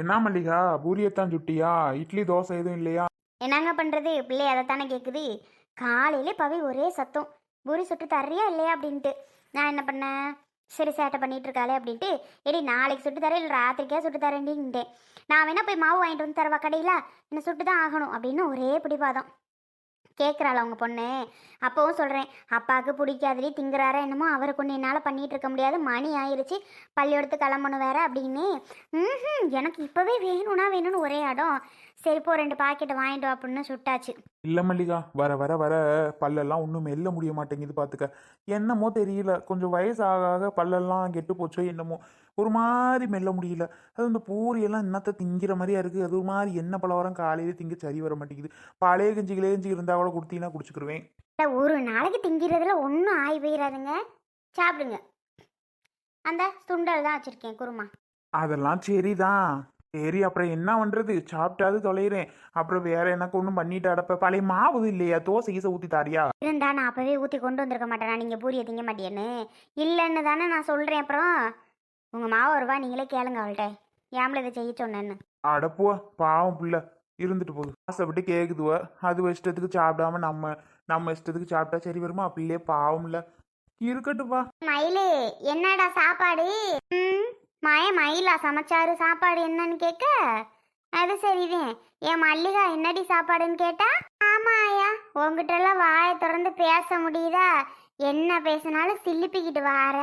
என்ன மல்லிகா பூரியத்தான் சுட்டியா? இட்லி தோசை எதுவும் இல்லையா? என்னங்க பண்ணுறது பிள்ளை அதைத்தானே கேட்குது காலையிலே பவி ஒரே சத்தம். பூரி சுட்டு தர்றியா இல்லையா அப்படின்ட்டு. நான் என்ன பண்ணேன்? சரி சேட்டை பண்ணிட்டு இருக்காளே அப்படின்ட்டு. எடி நாளைக்கு சுட்டு தரேன் இல்லை ராத்திரிக்கே சுட்டு தரேன்டின்ட்டேன். நான் வேணா போய் மாவு வாங்கிட்டு வந்து தரவா கடையில்? என்ன சுட்டு தான் ஆகணும் அப்படின்னு ஒரே பிடிவாதம். கேட்குறாள் அவங்க பொண்ணு? அப்போவும் சொல்கிறேன் அப்பாவுக்கு பிடிக்காதடி திங்குறாரா என்னமோ அவரை கொண்டு என்னால் பண்ணிகிட்டு இருக்க முடியாது. மணி ஆயிருச்சு பள்ளியோடத்து கிளம்பணும் வேற அப்படின்னு. ம் எனக்கு இப்போவே வேணும்னா வேணும்னு ஒரே இடம் சரி போ ரெண்டு பாக்கெட்டை வாங்கிட்டு அப்படின்னு சுட்டாச்சு. இல்லை மல்லிகா வர வர வர பல்லெல்லாம் ஒன்றும் மெல்ல முடிய மாட்டேங்குது பார்த்துக்க என்னமோ தெரியல கொஞ்சம் வயசு ஆக ஆக பல்லெல்லாம் கெட்டு போச்சோ என்னமோ. ஒரு மாதிரி மெல்ல முடியல. அது இந்த பூரியெல்லாம் என்னத்தை திங்கிற மாதிரியா இருக்குது அது ஒரு மாதிரி என்ன பலவரம் காலையிலே திங்க சரி வர மாட்டேங்குது. பழைய கஞ்சி கிளேஞ்சி இருந்தால் கூட கொடுத்தீங்கன்னா குடிச்சுக்கிருவேன். ஒரு நாளைக்கு திங்கிறதுல ஒன்றும் ஆகி போயிடாதுங்க சாப்பிடுங்க. அந்த சுண்டல் தான் வச்சுருக்கேன் குருமா. அதெல்லாம் சரிதான். சரி அப்புறம் என்ன பண்ணுறது சாப்பிட்டாது தொலைகிறேன் அப்புறம் வேற எனக்கு ஒன்றும் பண்ணிட்டு அடப்ப. பழைய மாவு இல்லையா? தோசை கீசை ஊற்றி தாரியா? இருந்தா நான் அப்போவே ஊற்றி கொண்டு வந்திருக்க மாட்டேனா? நீங்கள் பூரியை திங்க மாட்டேன்னு இல்லைன்னு தானே நான் சொல்கிறேன் அப்புறம் உங்கள் மாவு வருவா நீங்களே கேளுங்க அவள்கிட்ட. ஏம்ல இதை செய்ய சொன்னேன்னு. அடப்புவா பாவம் புள்ள. இருந்துட்டு போகுது. ஆசைப்பட்டு கேட்குதுவ அது இஷ்டத்துக்கு சாப்பிடாம நம்ம நம்ம இஷ்டத்துக்கு சாப்பிட்டா சரி வருமா? பிள்ளையே பாவம்ல இருக்கட்டுப்பா மயிலு என்னடா சாப்பாடு? மய மயிலா சமைச்சாரு சாப்பாடு என்னன்னு கேட்க அது சரிதான் என் மல்லிகா என்னடி சாப்பாடுன்னு கேட்டா? ஆமா ஐயா உங்ககிட்ட எல்லாம் வாயை திறந்து பேச முடியுதா? என்ன பேசினாலும் சிலிப்பிக்கிட்டு வார.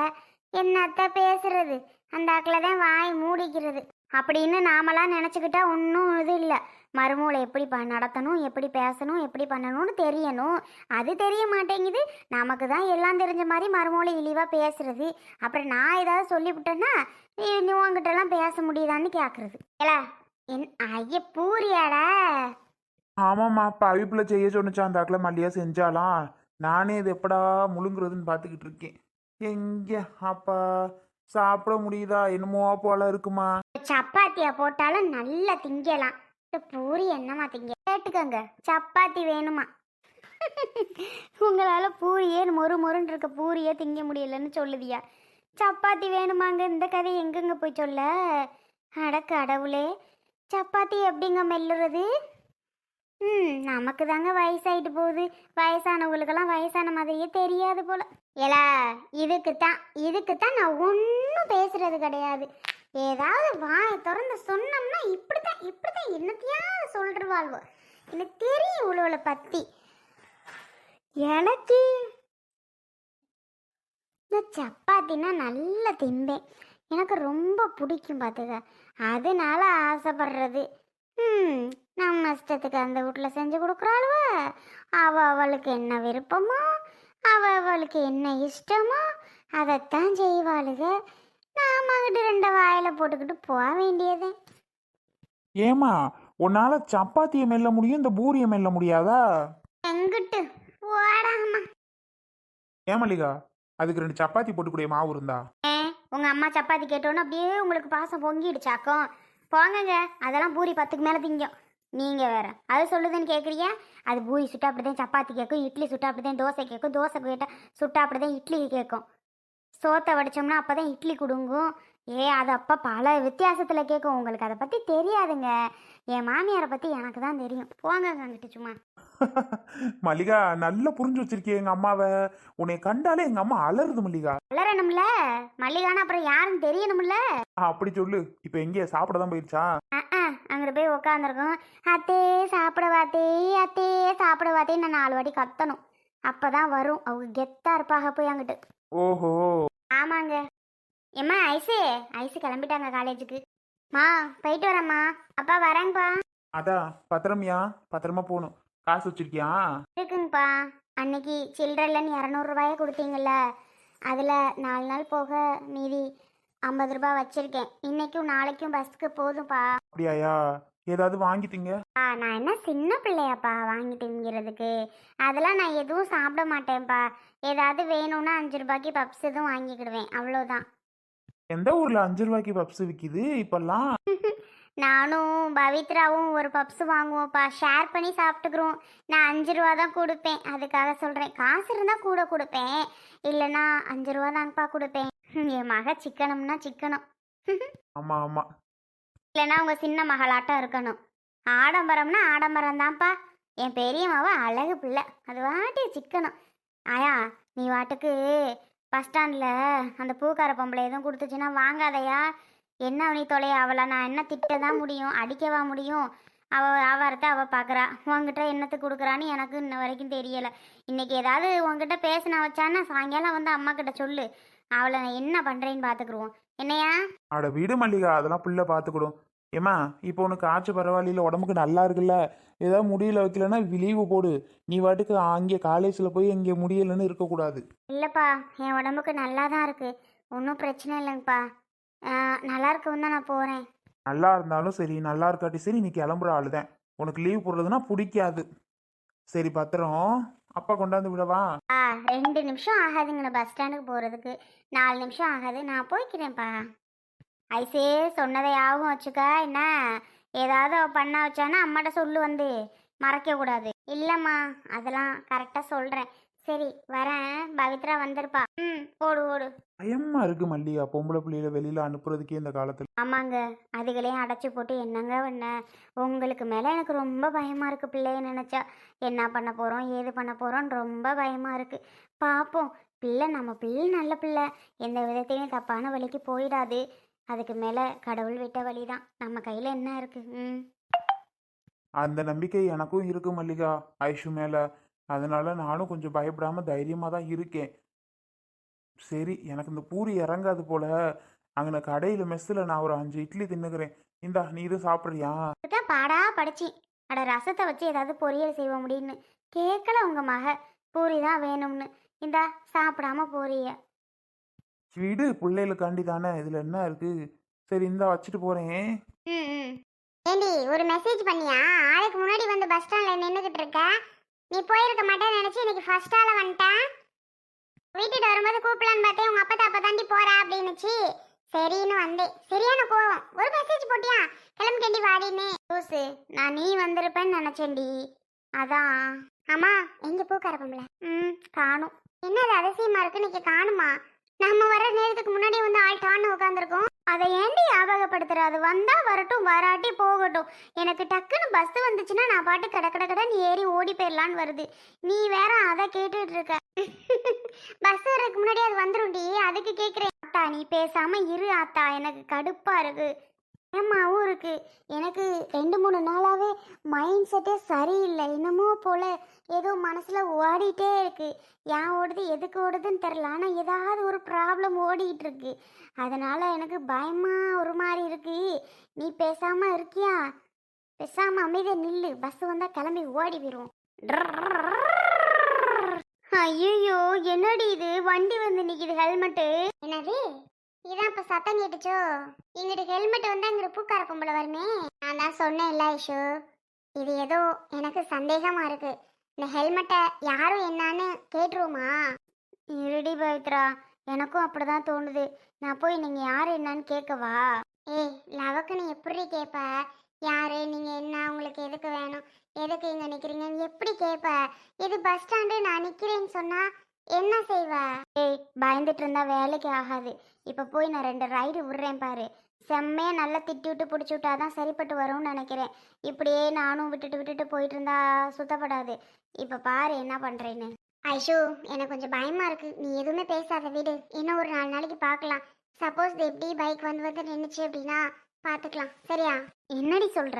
என்னத்த பேசுறது? அந்தாக்கில் தான் வாய் மூடிக்கிறது. அப்படின்னு நாமெல்லாம் நினச்சிக்கிட்டா ஒன்றும் இது இல்லை. மறுமூளை எப்படி ப நடத்தணும் எப்படி பேசணும் எப்படி பண்ணணும்னு தெரியணும். அது தெரிய மாட்டேங்குது. நமக்கு தான் எல்லாம் தெரிஞ்ச மாதிரி மறுமூளை இழிவாக பேசுறது. அப்புறம் நான் ஏதாவது சொல்லிவிட்டேன்னா நீ நீ உங்ககிட்டலாம் பேச முடியுதான்னு கேட்குறது ஏலா என் ஐய பூரியாடா. ஆமாம்மா பவிப்புல செய்ய சொன்னிச்சா அந்த அக்கில் மல்லியா செஞ்சாலாம். நானே இது எப்படா முழுங்குறதுன்னு பார்த்துக்கிட்டு இருக்கேன். எங்கே அப்பா. சாப்பிட முடியுதா? என்னமோ போல இருக்குமா? சப்பாத்தியா போட்டாலும் நல்லா திங்கலாம். இந்த பூரி என்னமா திங்க? கேட்டுக்கோங்க சப்பாத்தி வேணுமா? உங்களால் பூரியே மொறு மொறுன்னு இருக்க பூரியே திங்க முடியலன்னு சொல்லுதியா? சப்பாத்தி வேணுமாங்க? இந்த கதை எங்கெங்க போய் சொல்ல? அட கடவுளே சப்பாத்தி எப்படிங்க மெல்லுறது? ம் நமக்கு தாங்க வயசாயிட்டு போகுது. வயசானவங்களுக்கெல்லாம் வயசான மாதிரியே தெரியாது போல. ஏலா இதுக்கு தான் இதுக்கு தான் நான் ஒன்றும் பேசுறது கிடையாது. ஏதாவது வாயை திறந்து சொன்னோம்னா இப்படிதான் இப்படிதான் என்னத்தையாவது சொல்லிடுவாள்வோ எனக்கு தெரியும் இவ்வளோல பத்தி. எனக்கு இந்த சப்பாத்தினா நல்லா திம்பேன். எனக்கு ரொம்ப பிடிக்கும் பார்த்துக்க அதனால ஆசைப்படுறது. ம் நம்ம இஷ்டத்துக்கு அந்த வீட்டில் செஞ்சு கொடுக்குறாளுவ. அவள் அவளுக்கு என்ன விருப்பமோ அவ அவளுக்கு என்ன இஷ்டமோ அதைத்தான் செய்வாளுக. நாம அங்கிட்டு ரெண்டு வாயில போட்டுக்கிட்டு போக வேண்டியது. ஏமா உன்னால சப்பாத்தியை மெல்ல முடியும் இந்த பூரியை மெல்ல முடியாதா? எங்கிட்டு? போடாமா ஏன் மல்லிகா அதுக்கு ரெண்டு சப்பாத்தி போட்டுக்கூடிய மாவு இருந்தா? ஏ உங்க அம்மா சப்பாத்தி கேட்டோன்னு அப்படியே உங்களுக்கு பாசம் பொங்கிடுச்சாக்கும். போங்கங்க அதெல்லாம் பூரி பத்துக்கு மேலே திங்கும். நீங்கள் வேற. அது சொல்லுதுன்னு கேட்குறியா அது பூரி சுட்டா அப்படிதான் சப்பாத்தி கேட்கும் இட்லி சுட்டா அப்படிதான் தோசை கேட்கும் தோசை கேட்டால் சுட்டா அப்படிதான் இட்லி கேட்கும் சோத்தை உடைச்சோம்னா அப்போ தான் இட்லி கொடுங்கும். ஏ அது அப்போ பல வித்தியாசத்தில் கேட்கும் உங்களுக்கு அதை பற்றி தெரியாதுங்க. என் மாமியாரை பற்றி எனக்கு தான் தெரியும். போங்க அங்கிட்டு சும்மா. மல்லிகா நல்லா புரிஞ்சு வச்சிருக்கிய எங்க அம்மாவை. உன்னை கண்டாலே எங்க அம்மா அலறுது மல்லிகா. வளரணும்ல மல்லிகானா அப்புறம் யாருன்னு தெரியணும்ல? அப்படி சொல்லு. இப்ப எங்கே சாப்பிட தான் போயிருச்சா? அங்கிட்டு போய் உட்காந்துருக்கோம் அத்தே சாப்பிட வாத்தே அத்தே சாப்பிட வாத்தே நான் நாலு வாட்டி கத்தணும். அப்பதான் வரும். அவங்க கெத்தா இருப்பாக போய் அங்கிட்டு. ஓஹோ. ஆமாங்க. ஏம்மா ஐசு? ஐசு கிளம்பிட்டாங்க காலேஜுக்கு. மா போயிட்டு வரேம்மா. அப்பா வரேங்கப்பா அதான் பத்திரமியா. பத்திரமா போகணும். காசு வச்சிருக்கியா? இருக்குங்கப்பா. அன்னைக்கு சில்லறலன்னு இரநூறுபாயை கொடுத்தீங்கல்ல. அதில் நாலு நாள் போக மீதி ஐம்பது ரூபாய் வச்சுருக்கேன். இன்னைக்கும் நாளைக்கும் பஸ்ஸுக்கு போதும்ப்பா. அப்படியாயா? ஏதாவது வாங்கிட்டீங்க? ஆ நான் என்ன சின்ன பிள்ளையாப்பா வாங்கி திங்கிறதுக்கு அதெல்லாம் நான் எதுவும் சாப்பிட மாட்டேன்ப்பா. ஏதாவது வேணும்னா அஞ்சு ரூபாய்க்கு பப்ஸ் எதுவும் வாங்கிக்கிடுவேன். அவ்வளோதான் எந்த ஊர்ல அஞ்சு ரூபாய்க்கு பப்ஸ் விக்குது இப்பெல்லாம்? நானும் பவித்ராவும் ஒரு பப்ஸ் வாங்குவோம்ப்பா. ஷேர் பண்ணி சாப்பிட்டுக்கிறோம். நான் அஞ்சு ரூபா தான் கொடுப்பேன். அதுக்காக சொல்கிறேன் காசு இருந்தால் கூட கொடுப்பேன். இல்லைன்னா அஞ்சு ரூபா தான்ப்பா கொடுப்பேன். என் மக சிக்கனம்னா சிக்கனம். ஆமா ஆமா. இல்லைன்னா உங்க சின்ன மகளாட்டம் இருக்கணும். ஆடம்பரம்னா ஆடம்பரம் தான்ப்பா என் பெரியம்மாவ அழகு பிள்ளை. அது வாட்டி சிக்கணும் ஆயா நீ வாட்டுக்கு பஸ் ஸ்டாண்டில் அந்த பூக்கார பொம்பளை எதுவும் கொடுத்துச்சுன்னா வாங்காதயா என்ன அவனி தொலைய? அவளை நான் என்ன திட்ட தான் முடியும்? அடிக்கவா முடியும்? அவள் வியாபாரத்தை அவள் பார்க்குறா உங்ககிட்ட என்னத்துக்கு கொடுக்குறான்னு எனக்கு இன்ன வரைக்கும் தெரியலை. இன்னைக்கு ஏதாவது உங்ககிட்ட பேசின வச்சான்னா சாயங்காலம் வந்து அம்மா கிட்ட சொல்லு. அவளை நான் என்ன பண்ணுறேன்னு பார்த்துக்குருவோம் என்னையா? அட விடு மல்லிகா. அதெல்லாம் பிள்ளை பார்த்துக்கிடும் ஏம்மா இப்போ உனக்கு ஆச்சு பரவாயில்ல உடம்புக்கு நல்லா இருக்குல்ல? ஏதாவது முடியல வைக்கலன்னா லீவு போடு. நீ வாட்டுக்கு அங்கே காலேஜில் போய் இங்கே முடியலன்னு இருக்கக்கூடாது. இல்லைப்பா என் உடம்புக்கு நல்லா தான் இருக்கு. ஒன்றும் பிரச்சனை இல்லைங்கப்பா. நல்லா இருக்கவும் தான் நான் போகிறேன் நல்லா இருந்தாலும் சரி நல்லா இருக்காட்டி சரி நீ கிளம்புற ஆளு தான் உனக்கு லீவ் போடுறதுன்னா பிடிக்காது. சரி பத்திரம். அப்பா கொண்டாந்து விடவா? ஆ ரெண்டு நிமிஷம் ஆகாதுங்கண்ணா பஸ் ஸ்டாண்டுக்கு போகிறதுக்கு நாலு நிமிஷம் ஆகாது. நான் போய்க்கிறேன்ப்பா. ஐசே சொன்னதை ஞாபகம் வச்சுக்க. என்ன? ஏதாவது பண்ண வச்சானா அம்மாட்ட சொல்லு வந்து. மறைக்க கூடாது. இல்லைம்மா அதெல்லாம் கரெக்டாக சொல்கிறேன் சரி வரேன். பவித்ரா வந்திருப்பா. ம் ஓடு ஓடு. பயமா இருக்கு மல்லிகா. பொம்பளை பிள்ளையில வெளியில அனுப்புறதுக்கே இந்த காலத்துல. ஆமாங்க. அதுகளையும் அடைச்சி போட்டு என்னங்க பண்ண? உங்களுக்கு மேலே எனக்கு ரொம்ப பயமாக இருக்குது பிள்ளைய நினச்சா. என்ன பண்ண போகிறோம் ஏது பண்ண போகிறோன்னு ரொம்ப பயமாக இருக்குது பார்ப்போம் பிள்ளை நம்ம பிள்ளை நல்ல பிள்ளை. எந்த விதத்தையும் தப்பான வழிக்கு போயிடாது. அதுக்கு மேலே கடவுள் விட்ட வழி தான் நம்ம கையில் என்ன இருக்குது ம். அந்த நம்பிக்கை எனக்கும் இருக்கு மல்லிகா. ஐஷு மேல. அதனால நானும் கொஞ்சம் பயப்படாம தைரியமா தான் இருக்கேன். சரி எனக்கு இந்த பூரி இறங்காது போல. அங்கே கடையில் மெஸ்ஸில் நான் ஒரு அஞ்சு இட்லி தின்னுக்கிறேன். இந்தா நீ இது சாப்பிட்றியா? இதுதான் பாடா படிச்சி அட ரசத்தை வச்சு ஏதாவது பொரியல் செய்ய முடியும்னு. கேட்கல உங்கள் மக. பூரி தான் வேணும்னு. இந்தா சாப்பிடாம போறிய. விடு பிள்ளைகளுக்காண்டி தானே இதில் என்ன இருக்கு? சரி இந்தா வச்சுட்டு போகிறேன் ஏண்டி ஒரு மெசேஜ் பண்ணியா? ஆளுக்கு முன்னாடி வந்து பஸ் ஸ்டாண்ட்ல நின்றுக்கிட்டு இருக்க? நீ போயிருக்க மாட்டேன்னு நினைச்சு இன்னைக்கு ஃபர்ஸ்ட் ஆள வந்துட்டேன் வீட்டுக்கு வரும்போது கூப்பிடலான்னு பார்த்தேன். உங்க அப்பா தாப்பா தாண்டி போகிறா அப்படின்னுச்சு. சரின்னு வந்தேன். சரியான கோவம். ஒரு மெசேஜ் போட்டியா? கிளம்பிட்டேண்டி வாடின்னு. லூசு நான் நீ வந்திருப்பேன்னு நினைச்சேன்டி. அதான். ஆமா எங்க பூக்கார பொம்பளை? ம் காணும். என்னது அதிசயமா இருக்கு இன்னைக்கு காணுமா? நம்ம வர நேரத்துக்கு முன்னாடி வந்து ஆள் டான்னு உட்காந்துருக்கோம் அதை ஏண்டி ஞாபகப்படுத்துற? அது வந்தா வரட்டும் வராட்டி போகட்டும். எனக்கு டக்குன்னு பஸ் வந்துச்சுன்னா நான் பாட்டு கட கட நீ ஏறி ஓடி போயிடலான்னு வருது. நீ வேற அதை கேட்டுட்டு இருக்க பஸ் வர்றதுக்கு முன்னாடி அது வந்துரும்டி. அதுக்கு கேக்குறேன். ஆத்தா நீ பேசாம இரு ஆத்தா. எனக்கு கடுப்பா இருக்கு. பயமாகவும் இருக்கு. எனக்கு ரெண்டு மூணு நாளாகவே மைண்ட் செட்டே சரியில்லை. என்னமோ போல. ஏதோ மனசில் ஓடிட்டே இருக்கு. ஏன் ஓடுது எதுக்கு ஓடுதுன்னு தெரில ஆனால் ஏதாவது ஒரு ப்ராப்ளம் ஓடிக்கிட்டு இருக்கு. அதனால எனக்கு பயமாக ஒரு மாதிரி இருக்கு. நீ பேசாமல் இருக்கியா? பேசாமல் அமைதியாக நில்லு. பஸ் வந்தால் கிளம்பி ஓடி போயிடுவோம் ஐயோ என்னடி இது? வண்டி வந்து நிற்கிது ஹெல்மெட்டு என்னது? இதான் இப்ப சத்தம் கேட்டுச்சோ? இங்கிட்டு ஹெல்மெட் வந்து அங்கிட்டு பூக்கார பொம்பளை வருமே? நான் தான் சொன்னேன்ல ஐஷு. இது ஏதோ எனக்கு சந்தேகமா இருக்கு. இந்த ஹெல்மெட்டை யாரும் என்னன்னு கேட்டுருவோமா? இருடி பவித்ரா எனக்கும் அப்படிதான் தோணுது. நான் போய் நீங்க யாரு என்னன்னு கேட்கவா ஏய் லவக்கு நீ எப்படி கேட்ப யாரு நீங்க என்ன உங்களுக்கு எதுக்கு வேணும்? எதுக்கு இங்க நிக்கிறீங்கன்னு எப்படி கேட்ப இது பஸ் ஸ்டாண்டு நான் நிக்கிறேன்னு சொன்னா என்ன செய்வ? ஏய் பயந்துட்டு இருந்தா வேலைக்கு ஆகாது. இப்ப போய் நான் ரெண்டு ரைடு விடுறேன் பாரு. செம்மையா நல்லா திட்டி விட்டு பிடிச்சி விட்டாதான் சரிப்பட்டு வரும்னு நினைக்கிறேன். இப்படியே நானும் விட்டுட்டு விட்டுட்டு போயிட்டு இருந்தா சுத்தப்படாது. இப்ப பாரு என்ன பண்றேன்னு. ஐஷு எனக்கு கொஞ்சம் பயமா இருக்கு. நீ எதுவுமே பேசாத வீடு. இன்னும் ஒரு நாலு நாளைக்கு பார்க்கலாம் சப்போஸ் எப்படி பைக் வந்து வந்து நின்றுச்சு அப்படின்னா பார்த்துக்கலாம் சரியா? என்னடி சொல்ற?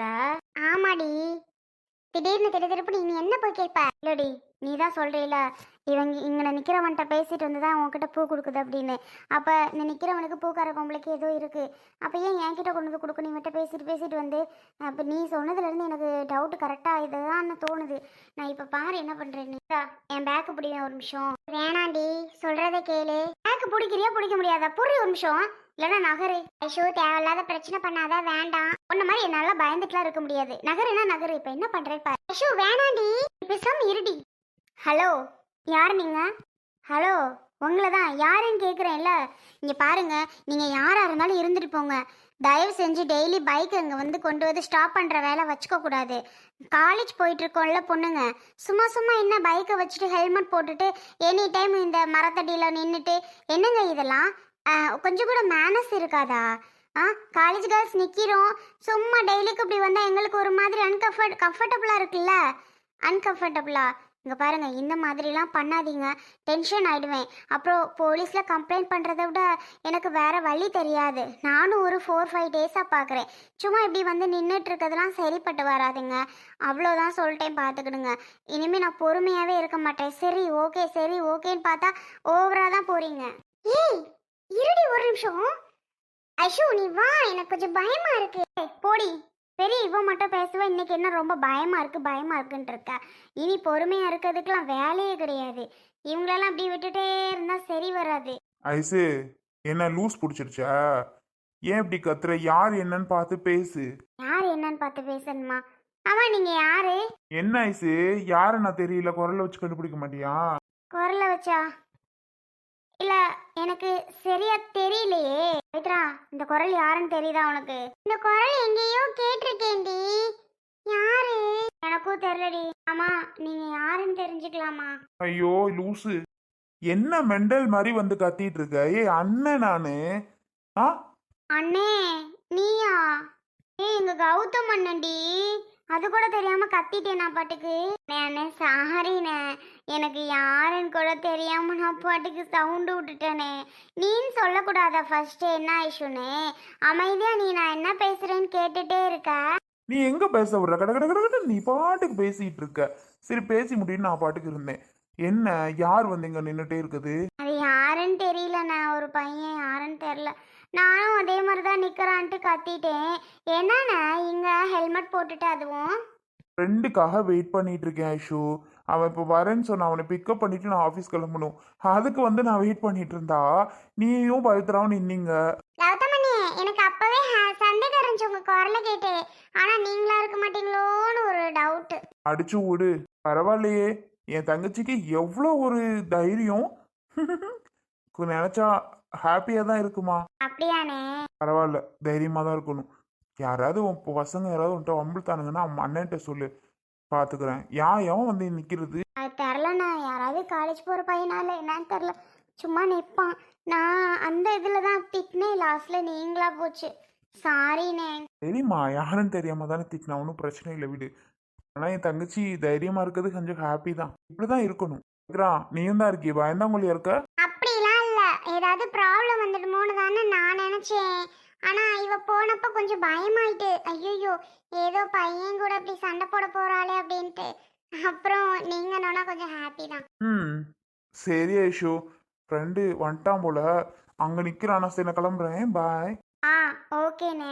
ஆமாடி. திடீர்னு திடீர்னு நீ என்ன போய் கேட்ப? இல்லடி நீ தான் சொல்றீல இவங்க இங்கே நிற்கிறவன்ட்ட பேசிட்டு வந்து தான் உங்ககிட்ட பூ கொடுக்குது அப்படின்னு. அப்போ இந்த நிற்கிறவனுக்கு பூக்கார பொம்பளைக்கு ஏதோ இருக்குது அப்போ ஏன் என்கிட்ட கொண்டு வந்து கொடுக்கணும்? இவன்கிட்ட பேசிட்டு பேசிட்டு வந்து அப்போ நீ சொன்னதுலேருந்து எனக்கு டவுட் கரெக்டாக இதுதான் தோணுது. நான் இப்போ பாரு என்ன பண்ணுறேன்னு என் பேக்கு பிடிக்கும் ஒரு நிமிஷம். வேணாண்டி சொல்கிறத கேளு. பேக்கு பிடிக்கிறியா பிடிக்க முடியாதா? புரிய ஒரு நிமிஷம். இல்லைன்னா நகரு. ஐஷோ தேவையில்லாத பிரச்சனை பண்ணாத வேண்டாம். உன்ன மாதிரி என்னால பயந்துட்டுலாம் இருக்க முடியாது. நகருனா நகரு. இப்போ என்ன பண்ணுறேன் பாரு. ஐஷோ வேணாண்டி. பேசாம இருடி. ஹலோ. யார் நீங்கள் ஹலோ உங்களை தான். யாருன்னு கேட்குறேன்ல இங்கே பாருங்கள் நீங்கள் யாராக இருந்தாலும் இருந்துட்டு போங்க. தயவு செஞ்சு டெய்லி பைக் அங்கே வந்து கொண்டு வந்து ஸ்டாப் பண்ணுற வேலை வச்சுக்கக்கூடாது காலேஜ் போயிட்டுருக்கோம்ல பொண்ணுங்க. சும்மா சும்மா என்ன பைக்கை வச்சுட்டு ஹெல்மெட் போட்டுட்டு எனி டைம் இந்த மரத்தடியில் நின்றுட்டு என்னங்க இதெல்லாம்? கொஞ்சம் கூட மேனஸ் இருக்காதா? ஆ காலேஜ் கேர்ள்ஸ் நிற்கிறோம் சும்மா டெய்லிக்கு இப்படி வந்தால் எங்களுக்கு ஒரு மாதிரி அன்கம்ஃபர்ட் கம்ஃபர்டபுளாக இருக்குல்ல? அன்கம்ஃபர்டபுளாக இங்கே பாருங்கள் இந்த மாதிரிலாம் பண்ணாதீங்க. டென்ஷன் ஆகிடுவேன் அப்புறம் போலீஸில் கம்ப்ளைண்ட் பண்ணுறத விட எனக்கு வேறு வழி தெரியாது. நானும் ஒரு ஃபோர் ஃபைவ் டேஸாக பார்க்குறேன் சும்மா இப்படி வந்து நின்றுட்டு இருக்கிறதுலாம் சரிப்பட்டு வராதுங்க. அவ்வளோதான் சொல்லிட்டேன் பார்த்துக்கிடுங்க இனிமேல் நான் பொறுமையாகவே இருக்க மாட்டேன். சரி ஓகே சரி ஓகேன்னு பார்த்தா ஓவராக தான் போகிறீங்க ஏய் இருடி ஒரு நிமிஷம். ஐஷு நீ வா. எனக்கு கொஞ்சம் பயமாக இருக்கு. போடி. பெரிய இவ மட்டும் பேசுவ. இன்னைக்கு என்ன ரொம்ப பயமா இருக்கு பயமா இருக்குன்ட்டு இருக்க இனி பொறுமையா இருக்கிறதுக்கெல்லாம் வேலையே கிடையாது. இவங்களெல்லாம் அப்படி விட்டுட்டே இருந்தா சரி வராது. ஐசு என்ன லூஸ் பிடிச்சிருச்சா ஏன் இப்படி கத்துற? யார் என்னன்னு பார்த்து பேசு. யார் என்னன்னு பார்த்து பேசணுமா? ஆமா நீங்க யாரு? என்ன ஐசு? யாரு நான் தெரியல? குரலை வச்சு கண்டுபிடிக்க மாட்டியா? குரலை வச்சா? இல்ல எனக்கு சரியா தெரியலையே. பவித்ரா இந்த குரல் யாருன்னு தெரியுதா உனக்கு? இந்த குரல் எங்கேயோ கேட்டிருக்கேன்டி. யாரு? எனக்கும் தெரியலடி. ஆமா நீங்க யாருன்னு தெரிஞ்சுக்கலாமா? ஐயோ லூசு. என்ன மெண்டல் மாதிரி வந்து கத்திட்டு இருக்க? ஏய் அண்ணன் நானு. ஆ? அண்ணே நீயா? ஏய் எங்க கௌதம் அண்ணன்டி. அது கூட தெரியாம கத்திட்டேன் நான் பாட்டுக்கு. அண்ணே சாரிண்ணே எனக்கு யாருன்னு கூட தெரியாம நான் பாட்டுக்கு சவுண்டு விட்டுட்டேனே. நீன்னு சொல்லக்கூடாதா ஃபர்ஸ்ட் என்ன ஆயிஷுனே அமைதியா நீ நான் என்ன பேசுறேன்னு கேட்டுட்டே இருக்க. நீ எங்க பேச விடுற? கட கட கட நீ பாட்டுக்கு பேசிட்டு இருக்க. சரி பேசி முடியும் நான் பாட்டுக்கு இருந்தேன். என்ன யார் வந்து இங்க நின்னுட்டே இருக்குது? அது யாருன்னு தெரியலண்ணே ஒரு பையன் யாருன்னு தெரியல. நானும் அதே மாதிரி தான் நிற்கிறான்ட்டு கத்திட்டேன். என்னண்ணே இங்கே ஹெல்மெட் போட்டுட்டு அதுவும்? ஃப்ரெண்டுக்காக வெயிட் பண்ணிட்டு இருக்கேன் ஐஷு. அவன் இப்போ வரேன்னு சொன்ன அவனை பிக்கப் பண்ணிட்டு நான் ஆஃபீஸ் கிளம்பணும். அதுக்கு வந்து நான் வெயிட் பண்ணிட்டு இருந்தா நீயும் பவித்ராவும் நின்னீங்க. கௌதமண்ணே எனக்கு அப்பவே சந்தேகம் இருந்துச்சு உங்க குரலை கேட்டு. ஆனா நீங்களா இருக்க மாட்டீங்களோன்னு ஒரு டவுட் அடிச்சு விடு. பரவாயில்லையே. என் தங்கச்சிக்கு எவ்வளோ ஒரு தைரியம். நினைச்சா ஹாப்பியா தான் இருக்குமா? அப்படியாண்ணே. பரவாயில்ல. தைரியமா தான் இருக்கணும். யாராவது உன் பசங்க யாராவது உன்ட்ட வம்பிழுத்தானுங்கன்னா அண்ணன்ட்ட சொல்லு. பாத்துக்கிறேன். யா எவன் வந்து நிக்கிறது? அது தெரிலண்ணா யாராவது காலேஜ் போற பையனால என்னன்னு தெரில சும்மா நிற்பான் நான் அந்த இதில் தான் திட்டினேன். லாஸ்ட்ல நீங்களா போச்சு. சாரிண்ணே தெரியுமா? யாருன்னு தெரியாம தானே திட்டினா ஒன்றும் பிரச்சனை இல்லை விடு. ஆனா என் தங்கச்சி தைரியமா இருக்கிறது கொஞ்சம் ஹாப்பி தான். இப்படிதான் இருக்கணும். விக்ரா, நீயும் தான் இருக்கிய? பயந்தாங்கொல்லியா இருக்க? அப்படிலாம் இல்லை. ஏதாவது ப்ராப்ளம் வந்துடுமோன்னு தானே நான் நினச்சேன். ஆனால் இவ போனப்போ கொஞ்சம் பயமாயிட்டு ஐயோ ஏதோ பையன் கூட இப்படி சண்டை போட போகிறாளே அப்படின்ட்டு. அப்புறம் நீங்கள் நோனா கொஞ்சம் ஹாப்பி தான். ம். சரி ஐஷு. ஃப்ரெண்டு வந்துட்டான் போல. அங்க நிக்கிறான். நான் சரி நான் கிளம்புறேன். பாய் ஆ ஓகேண்ணே